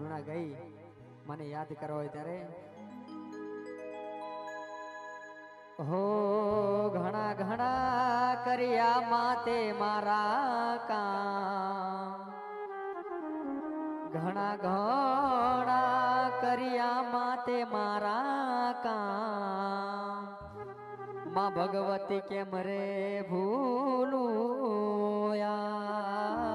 ગુરુના ગઈ. મને યાદ કરો ત્યારે. હો ઘણા ઘણા કર્યા માતે મારા કામ. ઘણા ઘણા કર્યા માતે મારા કામ. માં ભગવતી કેમ રે ભૂલું યાદ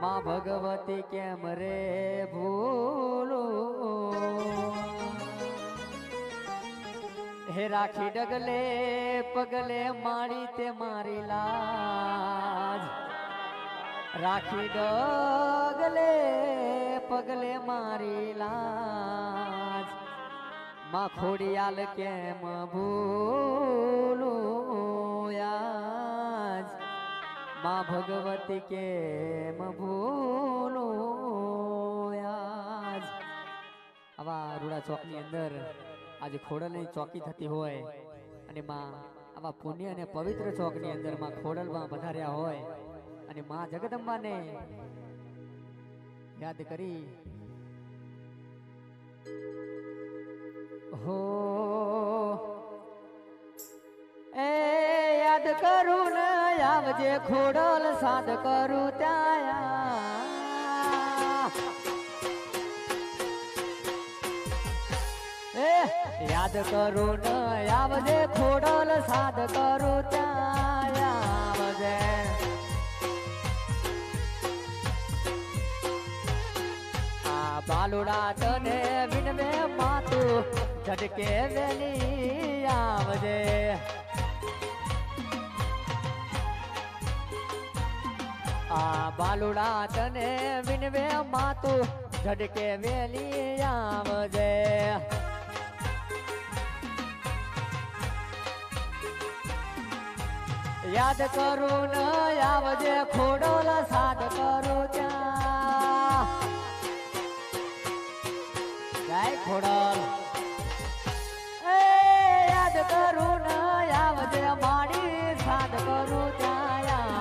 માં ભગવતી કેમ રે ભૂલો? હે રાખી ડગલે, પગલે મારી તે મારી લાજ. રાખી ડગલે, પગલે મારી લાજ. માં ખોડિયાલ કેમ ભૂલું યાજ માં ભગવતી કેમ ભૂલો? આવા રૂડા ચોકની અંદર આજે ખોડલની ચોકી થતી હોય અને માં આવા પુણ્ય અને પવિત્ર ચોકની અંદરમાં ખોડલમાં પધાર્યા હોય અને માં જગદંબાને યાદ કરી હો, એ યાદ કરું ને આવજે ખોડોલ સાદ કરું ત્યાં એ, યાદ કરું ને, આવજે ખોડોલ સાદ કરું ત્યાં આવજે. આ બાલુડા તને વિનવે માતું ઝટકે વેલી, આવજે. આ બાલુડા તને વિનવે માતું ઝડકે વેલી આવજે. યાદ કરું ન આવજે, ખોડોલ સાદ કરું ત્યાં. ખોડલ. એ યાદ કરું ન આવજે, માડી સાદ કરું ત્યાં.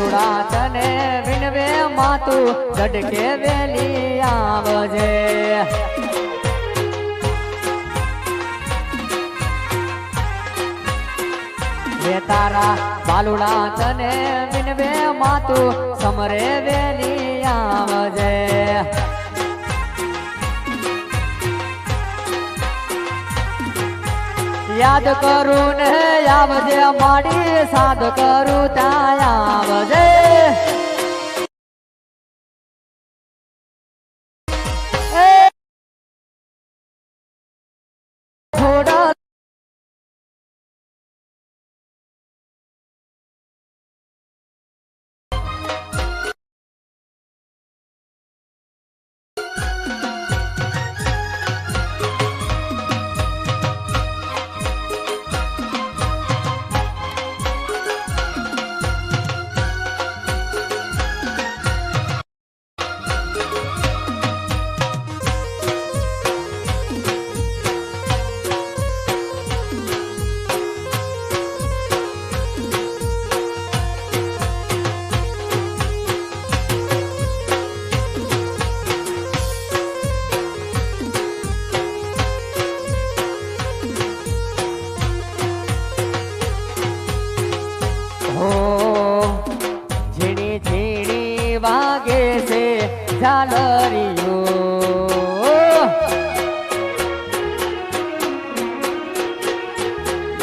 ધોરુડા તને વિનવે માતું ગડકે વેલી આવજે. હે તારા બાલુડા તને વિનવે માતું સમરે વેલી આવજે. યાદ કરું ને આવજે માડી સાદ કરું ત્યાં આવજે.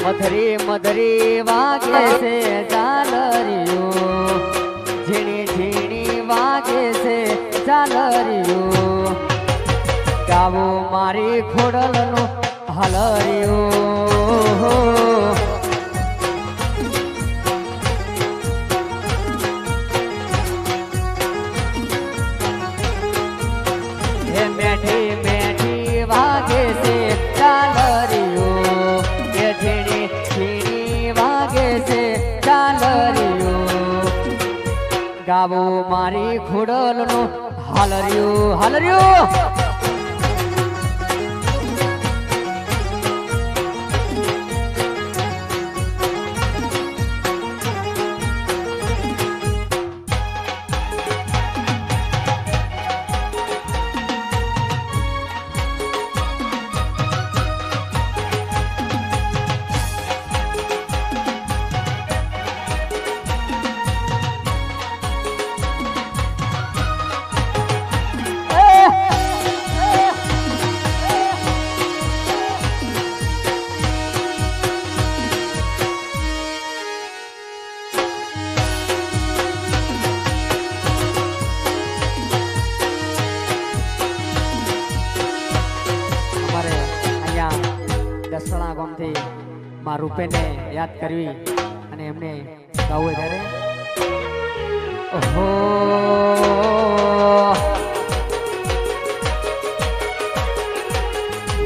મધરી મધરી વાગે છે ઝાલરીઓ ઝીણી ઝીણી વાગે છે ઝાલરીઓ ગાવું મારી ખોડલનું હલરીઓ ગાવો મારી ખોડલનું હાલર્યું હાલર્યું. દસણા મા રૂપેને યાદ કરવી અને એમને ગાવું ત્યારે. ઓહો.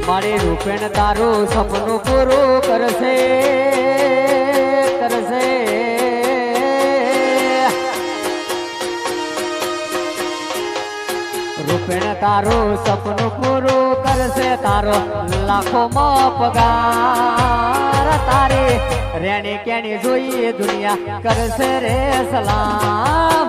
મારી રૂપેણ તારું સપનું પૂરું કરશે કરશે. રૂપેણ તારું સપનું પૂરું કરશે તારો લાખોમાં પગાર. તારી રેણી કેણી જોઈએ દુનિયા કરશે રે સલામ.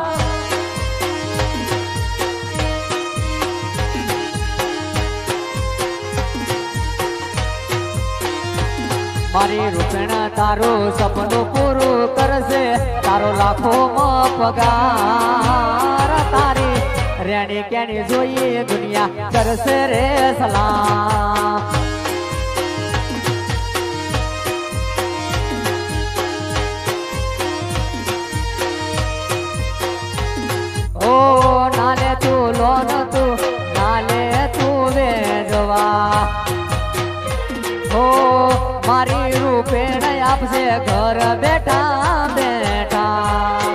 મારી રૂપેણ તારું સપનું પૂરું કરશે તારો લાખો પગાર. તારી રેણી કેણી જોઈએ દુનિયા, કરશે રે સલામ ઓ નાલે તું લોન તું નાલે તું વેજવા. ઓ મારી રૂપે આપશે ઘર બેઠા બેઠા.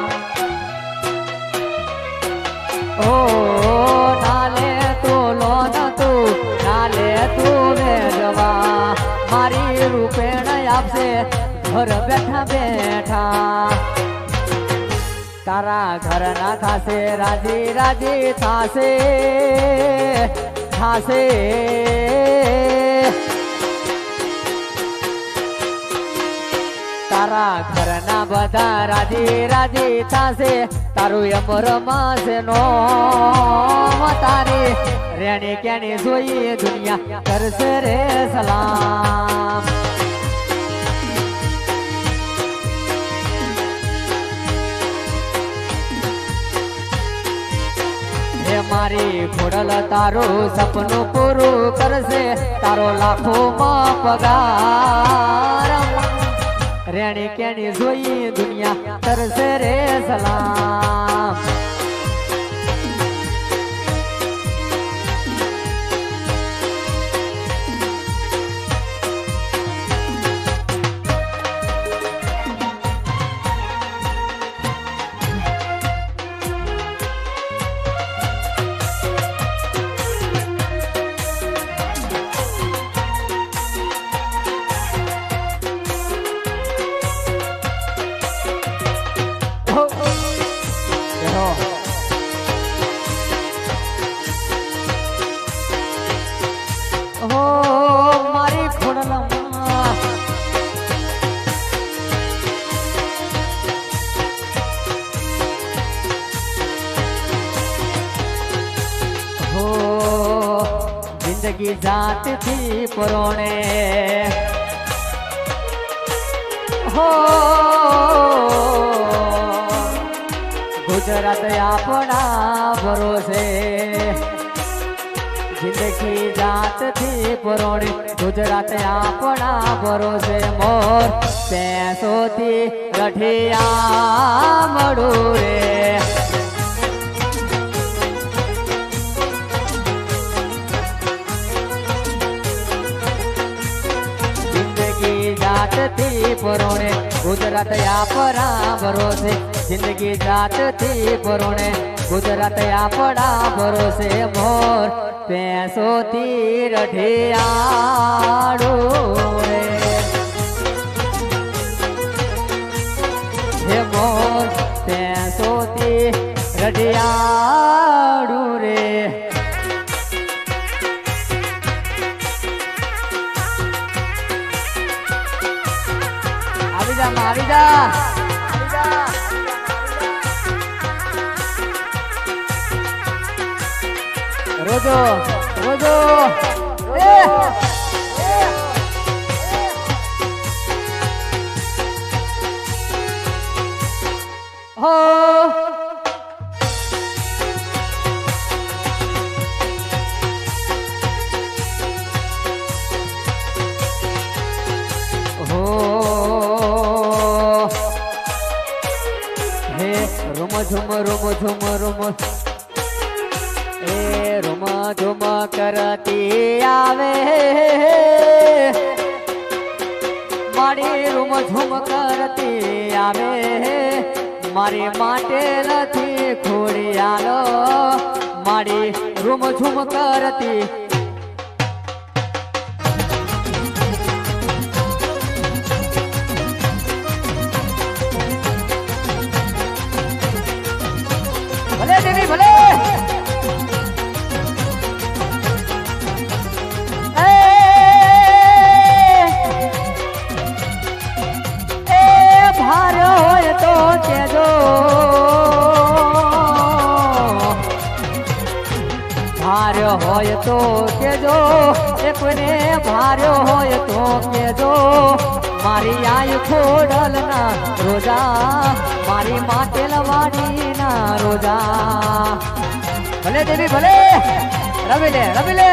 ઘર બેઠા બેઠા. તારા ઘરના થાશે રાજી રાજી થાશે થાશે. તારા ઘરના બધા રાજી રાજી થાશે, તારું અમર માસે નો તારી રેણી કેણી જોઈએ દુનિયા, કરશે રે સલામ. મારી ખોડલ તારું સપનું પૂરું કરશે. તારો લાખોમાં પગાર. રેણી કેણી જોઈ દુનિયા કરશે રે સલામ. જિંદગી પરોણે. હો, ગુજરાત આપણા ભરોસે. જિંદગી જાતથી પરોણી, ગુજરાત આપણા ભરોસે. મોર પેસોથી રઠિયા મળું રે. જાતથી પરોણે ગુજરાત આપણા ભરોસે. જિંદગી જાતથી પરોણે ગુજરાત આપણા ભરોસે. મોર પેસો તીર મોર પેસોથી રઢિયાળું રે. આવી જા. રોજો રોજો હો ઝુમ રૂમ ઝુમ રૂમ. એ રૂમ, ઝુમ કરતી આવે. મારી રૂમ ઝુમ કરતી આવે. મારી માટે નથી ખોડિયાલો. મારી રૂમ ઝુમ કરતી કેજો, એ કોઈને ભાર્યો હોય તો કેજો. મારી આયુ ખોડલ ના રોજા, મારી માટેલ વાડી ના રોજા. ભલે દેવી, ભલે. રવિ લે રવિ લે.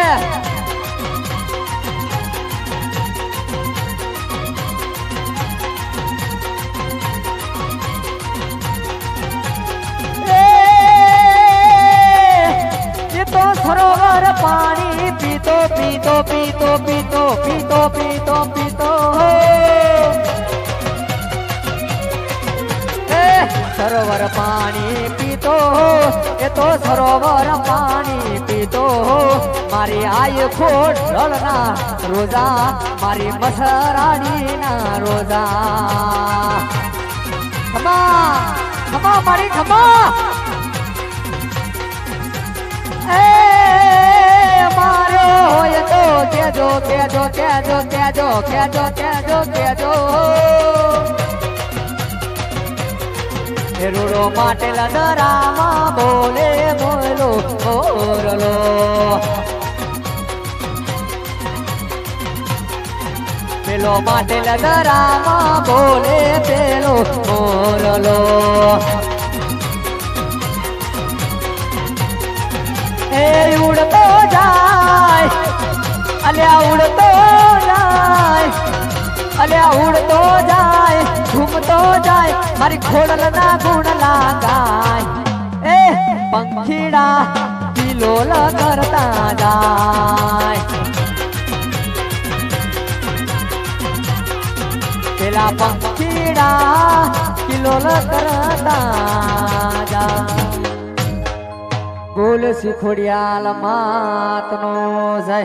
સરોવર પાણી પીતો પીતો પીતો પીતો પીતો પીતો એ સરોવર પાણી પીતો એ તો સરોવર પાણી પીતો મારી આય ખોટ ઢળના રોજા, મારી મસરાણી ના રોજા. ખમા ખમા મારી ખમા એ કેજો કેજો કેજો કેજો કેજો કેજો એ રૂડો માટે લદરામાં બોલે બોલો, બોરલો. પેલો માટે લદરામાં બોલે પેલો બોરલો. એ ઉડતો અલ્યા ઉડતો જાય અલ્યા ઉડતો જાય ઘૂમતો જાય, મારી ખોડલ ના ગુણ લાગાય એ પંખીડા કિલોલ કરતા જાય. પેલા પંખીડા કિલોલ કરતા જાય. ગોલ શીખોડિયાલ માતનો જય.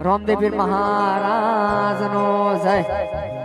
રામદેવીર મહારાજનો જય.